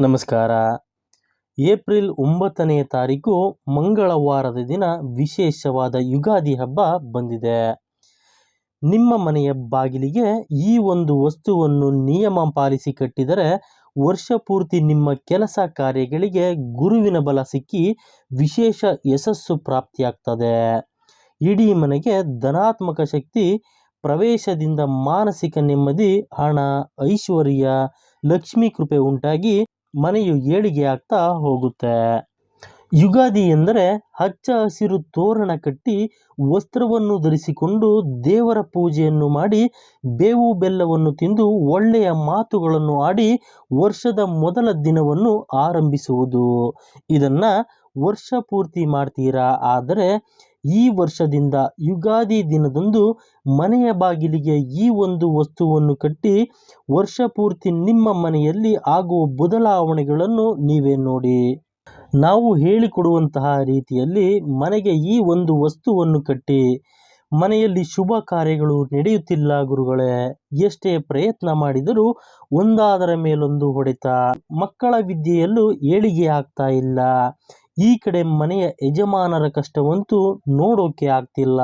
ನಮಸ್ಕಾರ. ಏಪ್ರಿಲ್ ಒಂಬತ್ತನೆಯ ತಾರೀಕು ಮಂಗಳವಾರದ ದಿನ ವಿಶೇಷವಾದ ಯುಗಾದಿ ಹಬ್ಬ ಬಂದಿದೆ. ನಿಮ್ಮ ಮನೆಯ ಬಾಗಿಲಿಗೆ ಈ ಒಂದು ವಸ್ತುವನ್ನು ನಿಯಮ ಪಾಲಿಸಿ ಕಟ್ಟಿದರೆ ವರ್ಷ ಪೂರ್ತಿ ನಿಮ್ಮ ಕೆಲಸ ಕಾರ್ಯಗಳಿಗೆ ಗುರುವಿನ ಬಲ ಸಿಕ್ಕಿ ವಿಶೇಷ ಯಶಸ್ಸು ಪ್ರಾಪ್ತಿಯಾಗ್ತದೆ. ಇಡೀ ಮನೆಗೆ ಧನಾತ್ಮಕ ಶಕ್ತಿ, ಪ್ರವೇಶದಿಂದ ಮಾನಸಿಕ ನೆಮ್ಮದಿ, ಹಣ, ಐಶ್ವರ್ಯ, ಲಕ್ಷ್ಮೀ ಕೃಪೆ ಉಂಟಾಗಿ ಮನೆಯು ಏಳಿಗೆ ಆಗ್ತಾ ಹೋಗುತ್ತೆ. ಯುಗಾದಿ ಎಂದರೆ ಹಚ್ಚ ಹಸಿರು ತೋರಣ ಕಟ್ಟಿ ವಸ್ತ್ರವನ್ನು ಧರಿಸಿಕೊಂಡು ದೇವರ ಪೂಜೆಯನ್ನು ಮಾಡಿ ಬೇವು ಬೆಲ್ಲವನ್ನು ತಿಂದು ಒಳ್ಳೆಯ ಮಾತುಗಳನ್ನು ಆಡಿ ವರ್ಷದ ಮೊದಲ ದಿನವನ್ನು ಆರಂಭಿಸುವುದು. ಇದನ್ನು ವರ್ಷ ಪೂರ್ತಿ ಮಾಡ್ತೀರಾ? ಆದರೆ ಈ ವರ್ಷದಿಂದ ಯುಗಾದಿ ದಿನದಂದು ಮನೆಯ ಬಾಗಿಲಿಗೆ ಈ ಒಂದು ವಸ್ತುವನ್ನು ಕಟ್ಟಿ ವರ್ಷ ಪೂರ್ತಿ ನಿಮ್ಮ ಮನೆಯಲ್ಲಿ ಆಗುವ ಬದಲಾವಣೆಗಳನ್ನು ನೀವೇ ನೋಡಿ. ನಾವು ಹೇಳಿಕೊಡುವಂತಹ ರೀತಿಯಲ್ಲಿ ಮನೆಗೆ ಈ ಒಂದು ವಸ್ತುವನ್ನು ಕಟ್ಟಿ ಮನೆಯಲ್ಲಿ ಶುಭ ಕಾರ್ಯಗಳು ನಡೆಯುತ್ತಿಲ್ಲ ಗುರುಗಳೇ, ಎಷ್ಟೇ ಪ್ರಯತ್ನ ಮಾಡಿದರೂ ಒಂದಾದರ ಮೇಲೊಂದು ಹೊಡೆತ. ಮಕ್ಕಳ ವಿದ್ಯೆಯಲ್ಲೂ ಏಳಿಗೆ ಆಗ್ತಾ ಇಲ್ಲ. ಈ ಕಡೆ ಮನೆಯ ಯಜಮಾನರ ಕಷ್ಟವಂತೂ ನೋಡೋಕೆ ಆಗ್ತಿಲ್ಲ.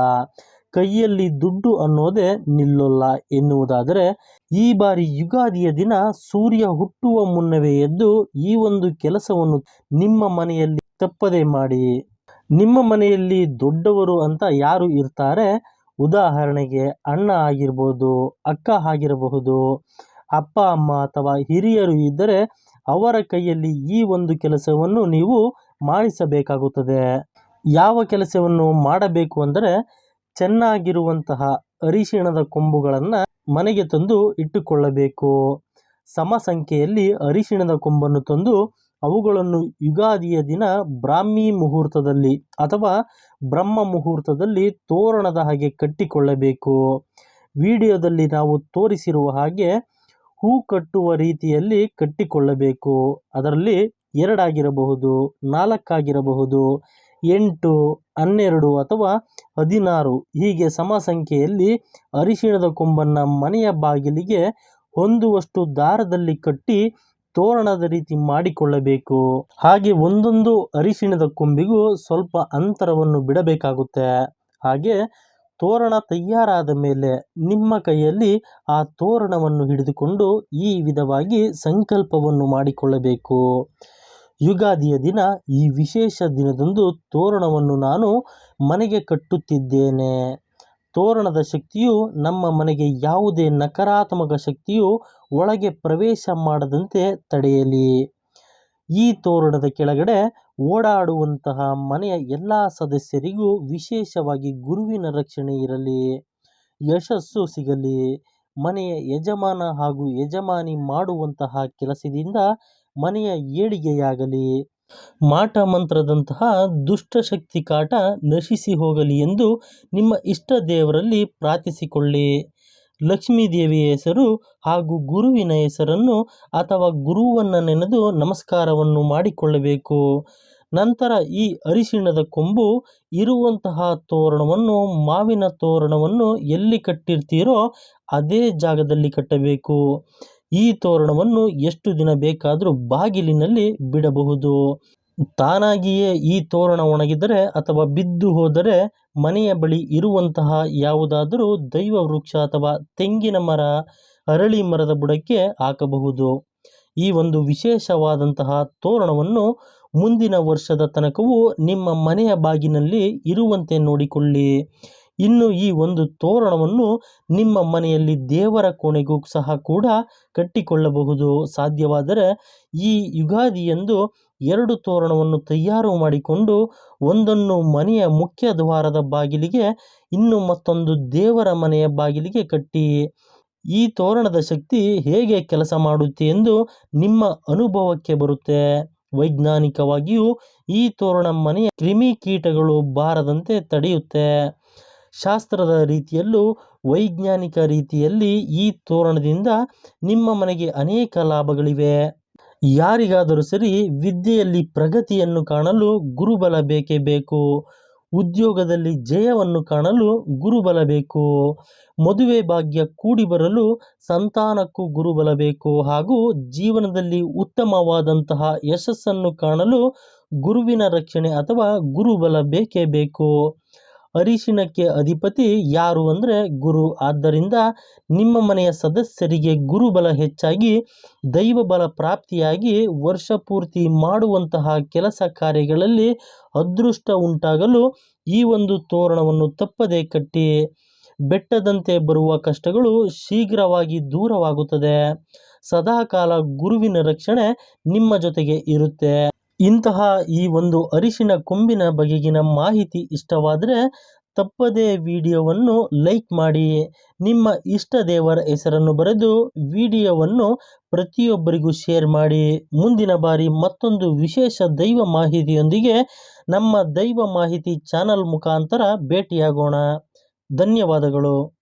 ಕೈಯಲ್ಲಿ ದುಡ್ಡು ಅನ್ನೋದೇ ನಿಲ್ಲೋಲ್ಲ ಎನ್ನುವುದಾದರೆ, ಈ ಬಾರಿ ಯುಗಾದಿಯ ದಿನ ಸೂರ್ಯ ಹುಟ್ಟುವ ಮುನ್ನವೇ ಎದ್ದು ಈ ಒಂದು ಕೆಲಸವನ್ನು ನಿಮ್ಮ ಮನೆಯಲ್ಲಿ ತಪ್ಪದೆ ಮಾಡಿ. ನಿಮ್ಮ ಮನೆಯಲ್ಲಿ ದೊಡ್ಡವರು ಅಂತ ಯಾರು ಇರ್ತಾರೆ? ಉದಾಹರಣೆಗೆ ಅಣ್ಣ ಆಗಿರ್ಬೋದು, ಅಕ್ಕ ಆಗಿರಬಹುದು, ಅಪ್ಪ, ಅಮ್ಮ ಅಥವಾ ಹಿರಿಯರು ಇದ್ದರೆ ಅವರ ಕೈಯಲ್ಲಿ ಈ ಒಂದು ಕೆಲಸವನ್ನು ನೀವು ಮಾಡಿಸಬೇಕಾಗುತ್ತದೆ. ಯಾವ ಕೆಲಸವನ್ನು ಮಾಡಬೇಕು ಅಂದರೆ ಚೆನ್ನಾಗಿರುವಂತಹ ಅರಿಶಿಣದ ಕೊಂಬುಗಳನ್ನು ಮನೆಗೆ ತಂದು ಇಟ್ಟುಕೊಳ್ಳಬೇಕು. ಸಮ ಸಂಖ್ಯೆಯಲ್ಲಿ ಅರಿಶಿಣದ ಕೊಂಬನ್ನು ತಂದು ಅವುಗಳನ್ನು ಯುಗಾದಿಯ ದಿನ ಬ್ರಾಹ್ಮಿ ಮುಹೂರ್ತದಲ್ಲಿ ಅಥವಾ ಬ್ರಹ್ಮ ಮುಹೂರ್ತದಲ್ಲಿ ತೋರಣದ ಹಾಗೆ ಕಟ್ಟಿಕೊಳ್ಳಬೇಕು. ವಿಡಿಯೋದಲ್ಲಿ ನಾವು ತೋರಿಸಿರುವ ಹಾಗೆ ಹೂ ಕಟ್ಟುವ ರೀತಿಯಲ್ಲಿ ಕಟ್ಟಿಕೊಳ್ಳಬೇಕು. ಅದರಲ್ಲಿ ಎರಡಾಗಿರಬಹುದು, ನಾಲ್ಕಾಗಿರಬಹುದು, ಎಂಟು, ಹನ್ನೆರಡು ಅಥವಾ ಹದಿನಾರು. ಹೀಗೆ ಸಮ ಸಂಖ್ಯೆಯಲ್ಲಿ ಅರಿಶಿಣದ ಕೊಂಬನ್ನು ಮನೆಯ ಬಾಗಿಲಿಗೆ ಹೊಂದುವಷ್ಟು ದಾರದಲ್ಲಿ ಕಟ್ಟಿ ತೋರಣದ ರೀತಿ ಮಾಡಿಕೊಳ್ಳಬೇಕು. ಹಾಗೆ ಒಂದೊಂದು ಅರಿಶಿಣದ ಕೊಂಬಿಗೂ ಸ್ವಲ್ಪ ಅಂತರವನ್ನು ಬಿಡಬೇಕಾಗುತ್ತೆ. ಹಾಗೆ ತೋರಣ ತಯಾರಾದ ಮೇಲೆ ನಿಮ್ಮ ಕೈಯಲ್ಲಿ ಆ ತೋರಣವನ್ನು ಹಿಡಿದುಕೊಂಡು ಈ ವಿಧವಾಗಿ ಸಂಕಲ್ಪವನ್ನು ಮಾಡಿಕೊಳ್ಳಬೇಕು. ಯುಗಾದಿಯ ದಿನ ಈ ವಿಶೇಷ ದಿನದಂದು ತೋರಣವನ್ನು ನಾನು ಮನೆಗೆ ಕಟ್ಟುತ್ತಿದ್ದೇನೆ. ತೋರಣದ ಶಕ್ತಿಯು ನಮ್ಮ ಮನೆಗೆ ಯಾವುದೇ ನಕಾರಾತ್ಮಕ ಶಕ್ತಿಯು ಒಳಗೆ ಪ್ರವೇಶ ಮಾಡದಂತೆ ತಡೆಯಲಿ. ಈ ತೋರಣದ ಕೆಳಗಡೆ ಓಡಾಡುವಂತಹ ಮನೆಯ ಎಲ್ಲ ಸದಸ್ಯರಿಗೂ ವಿಶೇಷವಾಗಿ ಗುರುವಿನ ರಕ್ಷಣೆ ಇರಲಿ. ಯಶಸ್ಸು ಸಿಗಲಿ. ಮನೆಯ ಯಜಮಾನ ಹಾಗೂ ಯಜಮಾನಿ ಮಾಡುವಂತಹ ಕೆಲಸದಿಂದ ಮನೆಯ ಏಳಿಗೆಯಾಗಲಿ, ಮಾಟ ಮಂತ್ರದಂತಹ ದುಷ್ಟಶಕ್ತಿ ಕಾಟ ನಶಿಸಿ ಹೋಗಲಿ ಎಂದು ನಿಮ್ಮ ಇಷ್ಟ ದೇವರಲ್ಲಿ ಪ್ರಾರ್ಥಿಸಿಕೊಳ್ಳಿ. ಲಕ್ಷ್ಮೀ ದೇವಿಯ ಹೆಸರು ಹಾಗೂ ಗುರುವಿನ ಹೆಸರನ್ನು ಅಥವಾ ಗುರುವನ್ನು ನೆನೆದು ನಮಸ್ಕಾರವನ್ನು ಮಾಡಿಕೊಳ್ಳಬೇಕು. ನಂತರ ಈ ಅರಿಶಿಣದ ಕೊಂಬು ಇರುವಂತಹ ತೋರಣವನ್ನು, ಮಾವಿನ ತೋರಣವನ್ನು ಎಲ್ಲಿ ಕಟ್ಟಿರ್ತೀರೋ ಅದೇ ಜಾಗದಲ್ಲಿ ಕಟ್ಟಬೇಕು. ಈ ತೋರಣವನ್ನು ಎಷ್ಟು ದಿನ ಬೇಕಾದರೂ ಬಾಗಿಲಿನಲ್ಲಿ ಬಿಡಬಹುದು. ತಾನಾಗಿಯೇ ಈ ತೋರಣ ಒಣಗಿದರೆ ಅಥವಾ ಬಿದ್ದು ಹೋದರೆ ಮನೆಯ ಬಳಿ ಇರುವಂತಹ ಯಾವುದಾದರೂ ದೈವ ವೃಕ್ಷ ಅಥವಾ ತೆಂಗಿನ ಮರ, ಅರಳಿ ಮರದ ಬುಡಕ್ಕೆ ಹಾಕಬಹುದು. ಈ ಒಂದು ವಿಶೇಷವಾದಂತಹ ತೋರಣವನ್ನು ಮುಂದಿನ ವರ್ಷದ ತನಕವೂ ನಿಮ್ಮ ಮನೆಯ ಬಾಗಿನಲ್ಲಿ ಇರುವಂತೆ ನೋಡಿಕೊಳ್ಳಿ. ಇನ್ನು ಈ ಒಂದು ತೋರಣವನ್ನು ನಿಮ್ಮ ಮನೆಯಲ್ಲಿ ದೇವರ ಕೋಣೆಗೂ ಸಹ ಕೂಡ ಕಟ್ಟಿಕೊಳ್ಳಬಹುದು. ಸಾಧ್ಯವಾದರೆ ಈ ಯುಗಾದಿಯಂದು ಎರಡು ತೋರಣವನ್ನು ತಯಾರು ಮಾಡಿಕೊಂಡು ಒಂದನ್ನು ಮನೆಯ ಮುಖ್ಯ ದ್ವಾರದ ಬಾಗಿಲಿಗೆ, ಇನ್ನು ಮತ್ತೊಂದು ದೇವರ ಮನೆಯ ಬಾಗಿಲಿಗೆ ಕಟ್ಟಿ. ಈ ತೋರಣದ ಶಕ್ತಿ ಹೇಗೆ ಕೆಲಸ ಮಾಡುತ್ತೆ ಎಂದು ನಿಮ್ಮ ಅನುಭವಕ್ಕೆ ಬರುತ್ತೆ. ವೈಜ್ಞಾನಿಕವಾಗಿಯೂ ಈ ತೋರಣ ಮನೆಯ ಕ್ರಿಮಿಕೀಟಗಳು ಬಾರದಂತೆ ತಡೆಯುತ್ತೆ. ಶಾಸ್ತ್ರದ ರೀತಿಯಲ್ಲೂ ವೈಜ್ಞಾನಿಕ ರೀತಿಯಲ್ಲಿ ಈ ತೋರಣದಿಂದ ನಿಮ್ಮ ಮನೆಗೆ ಅನೇಕ ಲಾಭಗಳಿವೆ. ಯಾರಿಗಾದರೂ ಸರಿ ವಿದ್ಯೆಯಲ್ಲಿ ಪ್ರಗತಿಯನ್ನು ಕಾಣಲು ಗುರುಬಲ ಬೇಕೇ ಬೇಕು. ಉದ್ಯೋಗದಲ್ಲಿ ಜಯವನ್ನು ಕಾಣಲು ಗುರುಬಲ ಬೇಕು. ಮದುವೆ ಭಾಗ್ಯ ಕೂಡಿ ಬರಲು ಸಂತಾನಕ್ಕೂ ಗುರುಬಲ ಬೇಕು ಹಾಗೂ ಜೀವನದಲ್ಲಿ ಉತ್ತಮವಾದಂತಹ ಯಶಸ್ಸನ್ನು ಕಾಣಲು ಗುರುವಿನ ರಕ್ಷಣೆ ಅಥವಾ ಗುರುಬಲ ಬೇಕೇ ಬೇಕು. ಅರಿಶಿನಕ್ಕೆ ಅಧಿಪತಿ ಯಾರು ಅಂದರೆ ಗುರು. ಆದ್ದರಿಂದ ನಿಮ್ಮ ಮನೆಯ ಸದಸ್ಯರಿಗೆ ಗುರುಬಲ ಹೆಚ್ಚಾಗಿ ದೈವ ಬಲ ಪ್ರಾಪ್ತಿಯಾಗಿ ವರ್ಷ ಪೂರ್ತಿ ಮಾಡುವಂತಹ ಕೆಲಸ ಕಾರ್ಯಗಳಲ್ಲಿ ಅದೃಷ್ಟ ಉಂಟಾಗಲು ಈ ಒಂದು ತೋರಣವನ್ನು ತಪ್ಪದೆ ಕಟ್ಟಿ, ಬೆಟ್ಟದಂತೆ ಬರುವ ಕಷ್ಟಗಳು ಶೀಘ್ರವಾಗಿ ದೂರವಾಗುತ್ತದೆ. ಸದಾಕಾಲ ಗುರುವಿನ ರಕ್ಷಣೆ ನಿಮ್ಮ ಜೊತೆಗೆ ಇರುತ್ತೆ. ಇಂತಹ ಈ ಒಂದು ಅರಿಶಿನ ಕೊಂಬಿನ ಬಗೆಗಿನ ಮಾಹಿತಿ ಇಷ್ಟವಾದರೆ ತಪ್ಪದೇ ವಿಡಿಯೋವನ್ನು ಲೈಕ್ ಮಾಡಿ. ನಿಮ್ಮ ಇಷ್ಟ ದೇವರ ಹೆಸರನ್ನು ಬರೆದು ವಿಡಿಯೋವನ್ನು ಪ್ರತಿಯೊಬ್ಬರಿಗೂ ಶೇರ್ ಮಾಡಿ. ಮುಂದಿನ ಬಾರಿ ಮತ್ತೊಂದು ವಿಶೇಷ ದೈವ ಮಾಹಿತಿಯೊಂದಿಗೆ ನಮ್ಮ ದೈವ ಮಾಹಿತಿ ಚಾನಲ್ ಮುಖಾಂತರ ಭೇಟಿಯಾಗೋಣ. ಧನ್ಯವಾದಗಳು.